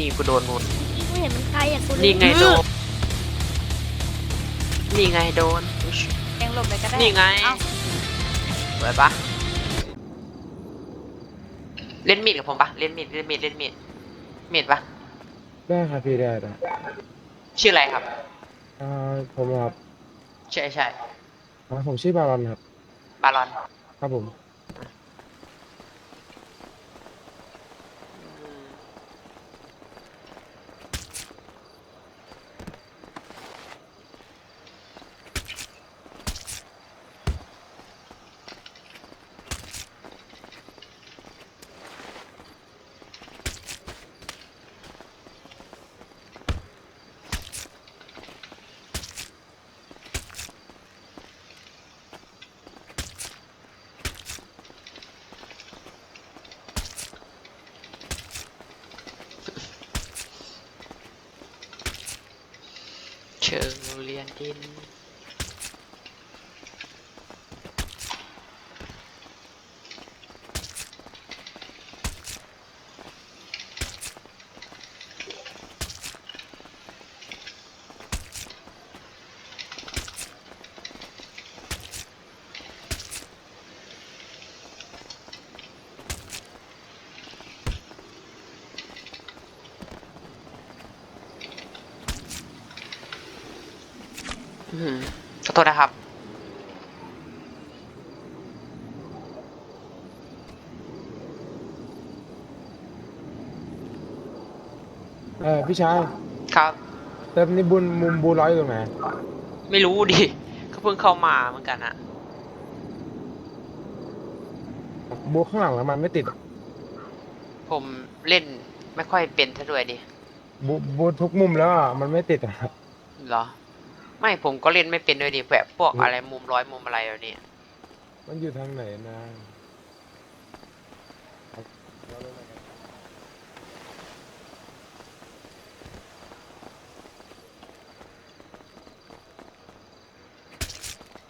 นี่กูโดนนู่นกูเห็นมันใครอะกูเลยนี่ไงโดน นี่ไงโดนแองหลบเลยก็ได้นี่ไง เอ้าสวยปะเล่นมีดกับผมปะเล่นมีดเล่นมีดเล่นมีดมีดปะได้ครับพี่ได้ได้ชื่ออะไรครับ อ่าผมครับใช่ใช่อ่าผมชื่อบารอนครับ บารอนครับผม เชิง ขอโทษนะครับ เออพี่ชายครับ เติมนี่บุญมุมบูร้อยอยู่ตรงไหนไม่รู้ดิเขาเพิ่งเข้ามาเหมือนกันอะบูข้างหลังแล้วมันไม่ติดอะผมเล่นไม่ค่อยเป็นซะด้วยดิบูบูทุกมุมแล้วอะมันไม่ติดอะเหรอ ไม่ผมก็เล่นไม่เป็นด้วยดิแบบพวกอะไรมุมร้อยมุมอะไรแบบนี้มันอยู่ทางไหนนะ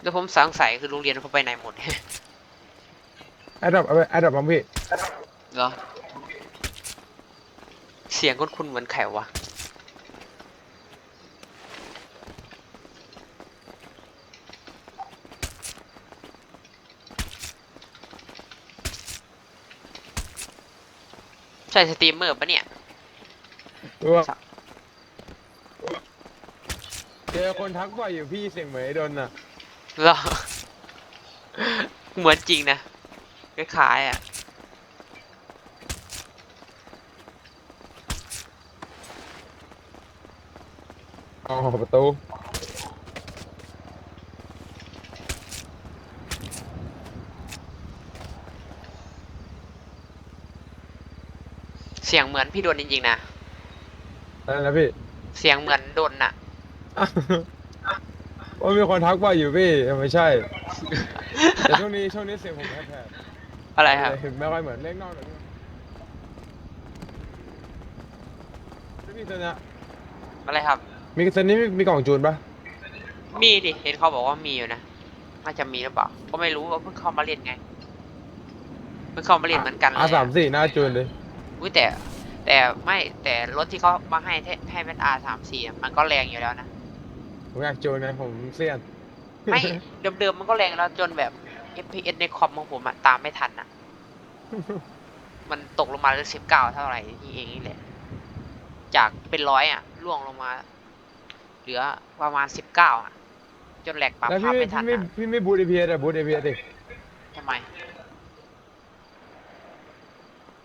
แล้วผมสงสัยคือโรงเรียนเขาไปไหนหมด แอดดับเอาไปแอดดับมั้งพี่ เหรอ เสียงคุ้นๆเหมือนไขวะ ช่สตรีมเมอร์ปะเนี่ยตัวเจอคนทักบ่อยอยู่พี่เสียงเหมือนไอ้ดนน่ะเหรอ เหมือนจริงนะคล้ายๆอะอ๋อประตู เสียงเหมือนพี่โดนจริงๆนะนั่นแหละพี่ เสียงเหมือนโดนน่ะ ว่ามีคนทักบ่อยอยู่พี่เออไม่ใช่ แต่ช่วงนี้ช่วงนี้เสียงผมแผลอะไรๆครับ ถึงไม่ค่อยเหมือนเล็กนอกหน่อยไม่มีตัวเนี้ยอะไรครับ มีตัวนี้มีมีกล่องจูนปะมีดิ เห็นเขาบอกว่ามีอยู่นะน่าจะมีหรือเปล่า ก็ไม่รู้ว่าเพิ่งเข้ามาเล่นไง เพิ่งเข้ามาเล่นเหมือนกันเลยอาสามสี่หน้าจูนเลย อุ้ยแต่แต่ไม่แต่รถที่เขามาให้ให้ให้เป็น R สามสี่มันก็แรงอยู่แล้วนะ ผมอยากจูนไงผมเสียนไม่เดิมๆมันก็แรงแล้วจนแบบ FPS ในคอมของผมอะตามไม่ทันอะมันตกลงมาเหลือสิบเก้าเท่าไหร่ที่เองนี่แหละ จากเป็นร้อยอะล่วงลงมา เหลือประมาณสิบเก้าอะจนแหลกปรับแล้วภาพี่พไม่ไม่ทันพี่ไม่อะพี่ไม่บูทเอพีเอสอะบูทเอพีเอสดิทำไม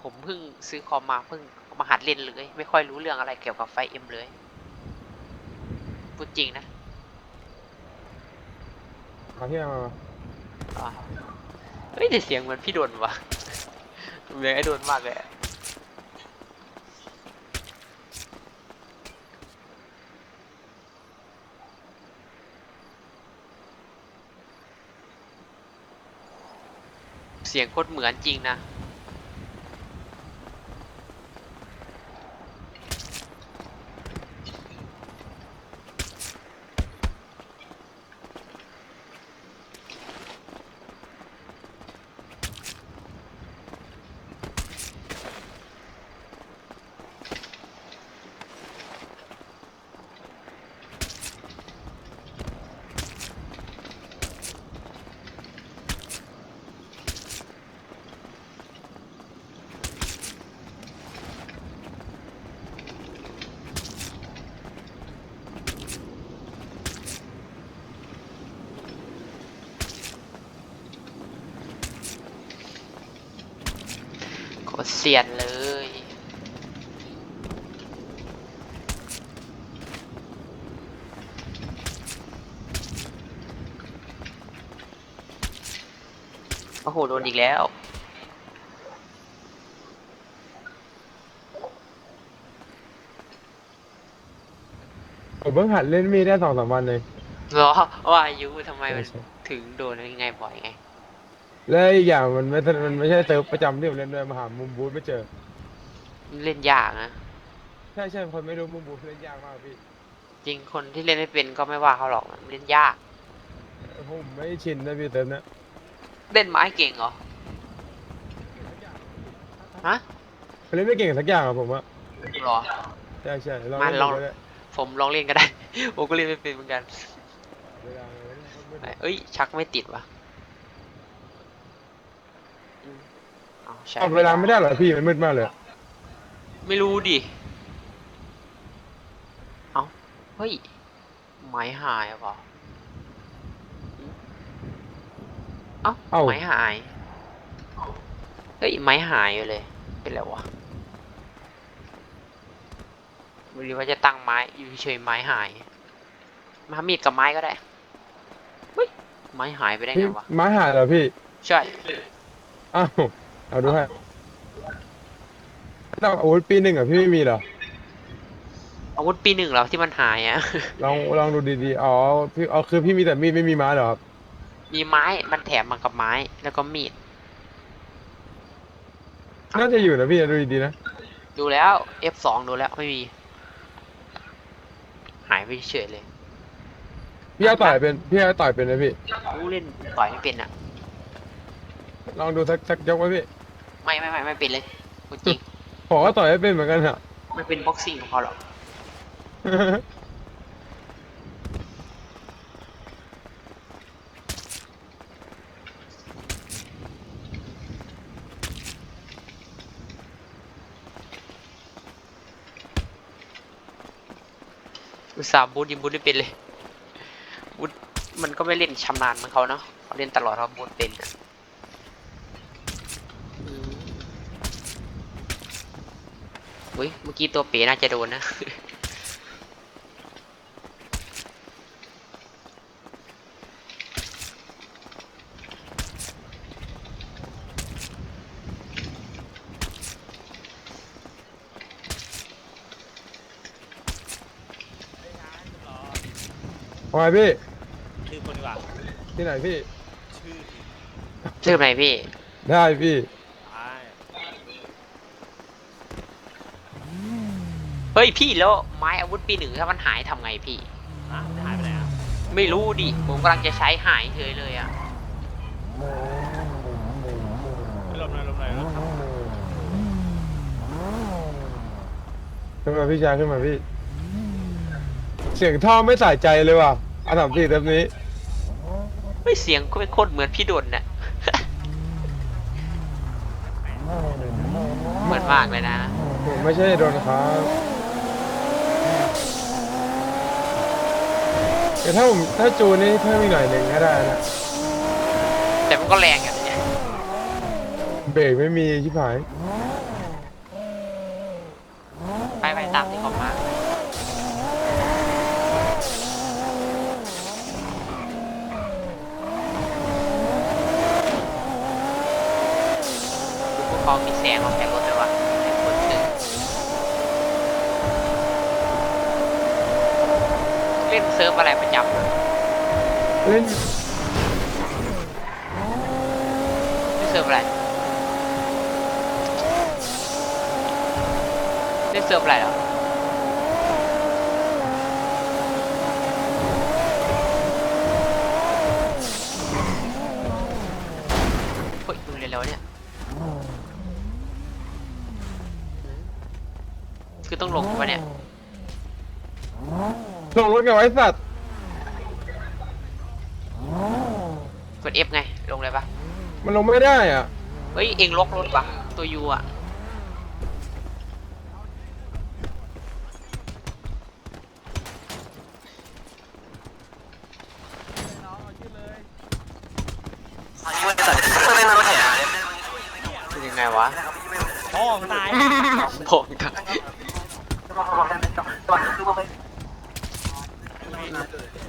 ผมเพิ่งซื้อคอมมาเพิ่งมาหัดเล่นเลย ไม่ค่อยรู้เรื่องอะไรเกี่ยวกับไฟเอ็มเลยพูดจริงนะมาที่มามาอ่าเฮ้ยแต่เสียงเหมือนพี่โดนวะเหมือนไอ้โดนมากเลยอะเสียงโคตรเหมือนจริงนะ เสียนเลย โอ้โห โดนอีกแล้ว ผมเพิ่งหัดเล่นมีดได้สองสามวันเลย เหรอว่าอายุทำไมมันใช่ถึงโดนยังไงบ่อยไง และอีกอย่างมันไม่มันไม่ใช่เซิร์ฟประจำที่ผมเล่นด้วยมาหามุมบูธไม่เจอ เล่นยากนะ ใช่ใช่คนไม่รู้มุมบูธเล่นยากมากพี่จริงคนที่เล่นไม่เป็นก็ไม่ว่าเขาหรอกมันเล่นยาก ผมไม่ชินนะพี่เติร์ฟนะเล่นไม้เก่งเหรอ ฮะผมเล่นไม่เก่งสักอย่างอะผมอะหรอ ใช่ใช่ลองมาเล่นลอง ดูก็ได้ผมลองเล่นก็ได้ ผมก็เล่นไม่เป็นเหมือนกัน เวลาเล่นไม่ไหนได้เอ้ย ชักไม่ติดวะอืมเอาใช่เอาเวลาไม่ได้เหรอพี่มันมืดมากเลยไม่รู้ดิ เอาเฮ้ย ไม้หายเปล่าอืมเอ้าเอ้า ไม้หาย เฮ้ย ไม้หายอยู่เลย เป็นไรวะไม่รู้ว่าจะตั้งไม้ อยู่เฉยๆไม้หาย มามีดกับไม้ก็ได้ เฮ้ย ไม้หายไปได้พี่ไงวะ ไม้หายเหรอพี่ ใช่ อ้าว เอาดูให้เราอาวุธปีหนึ่งอะพี่ไม่มีเหรอ อาวุธปีหนึ่งเหรอที่มันหายอะ ลองลองดูดีๆ อ๋อพี่อ๋อคือพี่มีแต่มีดไม่มีไม้เหรอครับ มีไม้มันแถมมากับไม้แล้วก็มีด น่าจะอยู่นะพี่ดูดีๆนะดูแล้ว F2 ดูแล้วไม่มี หายไปเฉยเลย พี่เอาต่อยเป็นพี่เอาต่อยเป็นนะพี่ รู้เล่นต่อยไม่เป็นอะ ลองดูสักสักยกไว้พี่ ไม่ไม่ไม่ไม่เป็นเลยพูดจริงผมก็ต่อยไม่เป็นเหมือนกันอะ ไม่เป็นบ็อกซิ่งของเขาหรอกอุตส่าห์บูทยิงบูทไม่เป็นเลยบูทมันก็ไม่เล่นชำนาญเหมือนเขาเนาะเขาเล่นตลอดเขาบูทเป็นอะอืม อุ้ยเมื่อกี้ตัวเป๋น่าจะโดนนะ ทำไมพี่ ชื่อคนดีกว่าที่ไหนพี่ ชื่อ ชื่อไหนพี่ ได้พี่ ไอ้ เฮ้ยพี่แล้วไม้อาวุธปีหนึ่งถ้ามันหายทำไงพี่ฮะจะหายไปไหนอะไม่รู้ดิ ผมกำลังจะใช้หายเฉยเลยอะไม่ลมหน่อยลมหน่อยนะขึ้นมาพี่ชายขึ้นมาพี่ เสียงท่อไม่ใส่ใจเลยว่ะอันสามสี่เทปนี้ไม่เสียงก็โคตรเหมือนพี่ดนน่ะ เหมือนมากเลยนะผมไม่ใช่โดนครับ แต่ถ้าผมถ้าจูนนี่เพิ่มอีกหน่อยหนึ่งก็ได้นะแต่มันก็แรงอะเนี่ยเบรกไม่มีชิบหายไปไปตามที่เขามาดูพวกเขามีแสงออกจากรถเลยวะไอ้คนหนึ่งเล่ นเซิร์ฟอะไรประจำเล่นเล่นเซิร์ฟอะไรเล่นเซิร์ฟอะไรเหรอเฮ้ยดูเร็วๆเนี่ยคือต้องลงปะเนี่ย ลงรถกับไอ้สัตว์ กด F ไง ลงเลยปะมันลงไม่ได้อะ เฮ้ย เองล็อกรถปะตัวยูอะ เป็นยังไงวะท่อองตายพองกัน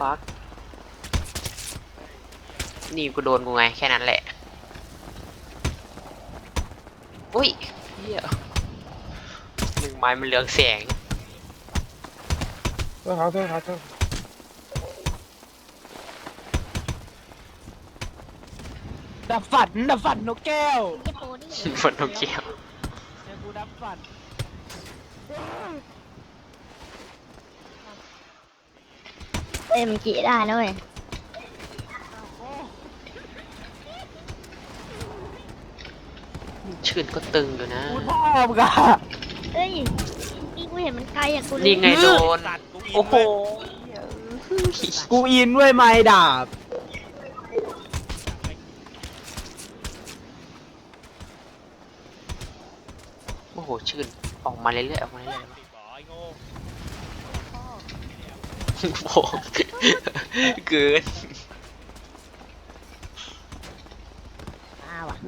ฟักนี่กูโดนกูไงแค่นั้นแหละ อุ้ยเหี้ยหนึ่งไม้มันเรืองแสงโทษครับโทษครับโทษดับฝันดับฝันนกแก้วไอ้โปนี่ฝนตกเกี่ยวเดี๋ยวกูดับฝัน เอ้ยมันกี่ได้นะเว้ยชื่นก็ตึงอยู่นะพูดพ่อมึงอะเอ้ยนี่กูเห็นมันไกลอะกูเลยนี่ไงโดนสัตว์กูอินโอ้โหเว้ยกูอินด้วยไม้ดาบ โอ้โห ชื่น ออกมาเรื่อยๆออกมาเรื่อยติดบ่อไอ้โง่ๆโอ้โห เกินอ้าวอะ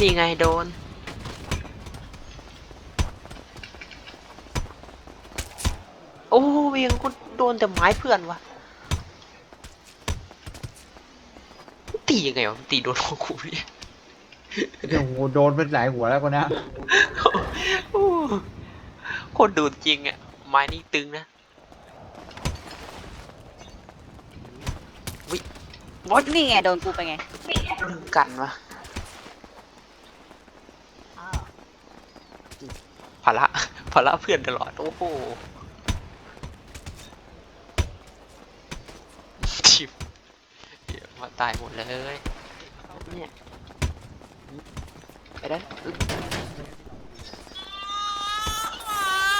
นี่ไงโดน โอ้เวียงกูโดนแต่ไม้เพื่อนวะตียังไงวะตีโดนของกูเนี่ย เดี๋ยวโหโดนเป็นหลายหัวแล้วกูนะโอ้โคนดูดจริงอะ ไม้นี่ตึงนะวิวอดนี่ไงโดนกูไปไง กันวะภาระภาระเพื่อนตลอด โอ้โหชิบเดี๋ยวมาตายหมดเลยเนี่ย ไปได้อึ๊บ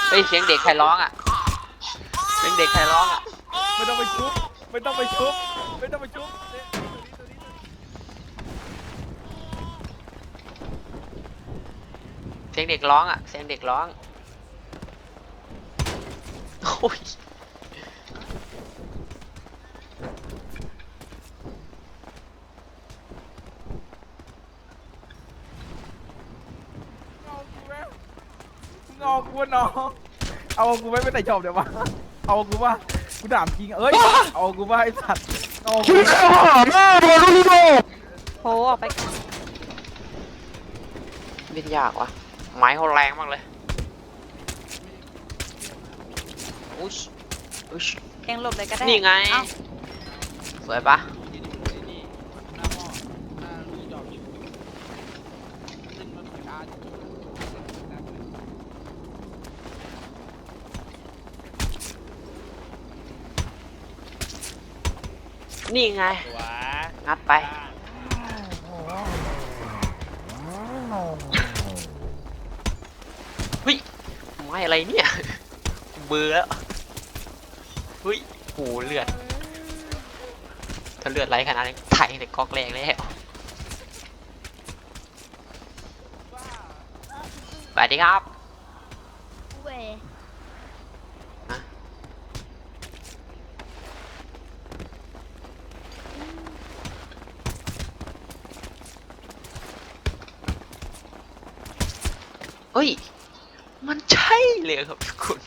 เฮ้ยเสียงเด็กใครร้องอะ เสียงเด็กใครร้องอะ ไม่ต้องไปชุบ ไม่ต้องไปชุบ ไม่ต้องไปชุบเสียงเด็กร้องอะ เสียงเด็กร้อง โอ้ย อกูว่าน้อง เอากูไม่ไปไหนชอบเดี๋ยววะเอากูว่ากูถามจริงเอ้ย เอากูว่าไอ้สัตว์เอากูคิดข้าวหาแม่โดนลูกโดนโผล่ออกไปเล่นยากว่ะไม้เขาแรงมากเลยอุ๊ยอุ๊ย เองหลบเลยก็ได้นี่ไง เอ้าสวยปะ นี่ไงตัวงัดไป เฮ้ยไม้อะไรเนี่ย เบื่อแล้วเฮ้ยโหเลือด ถ้าเลือดไหลขนาดนี้ไถ่ในก๊อกแรงแล้วสวัสดีครับ เว้ย เฮ้ย มันใช่ เลยครับทุกคน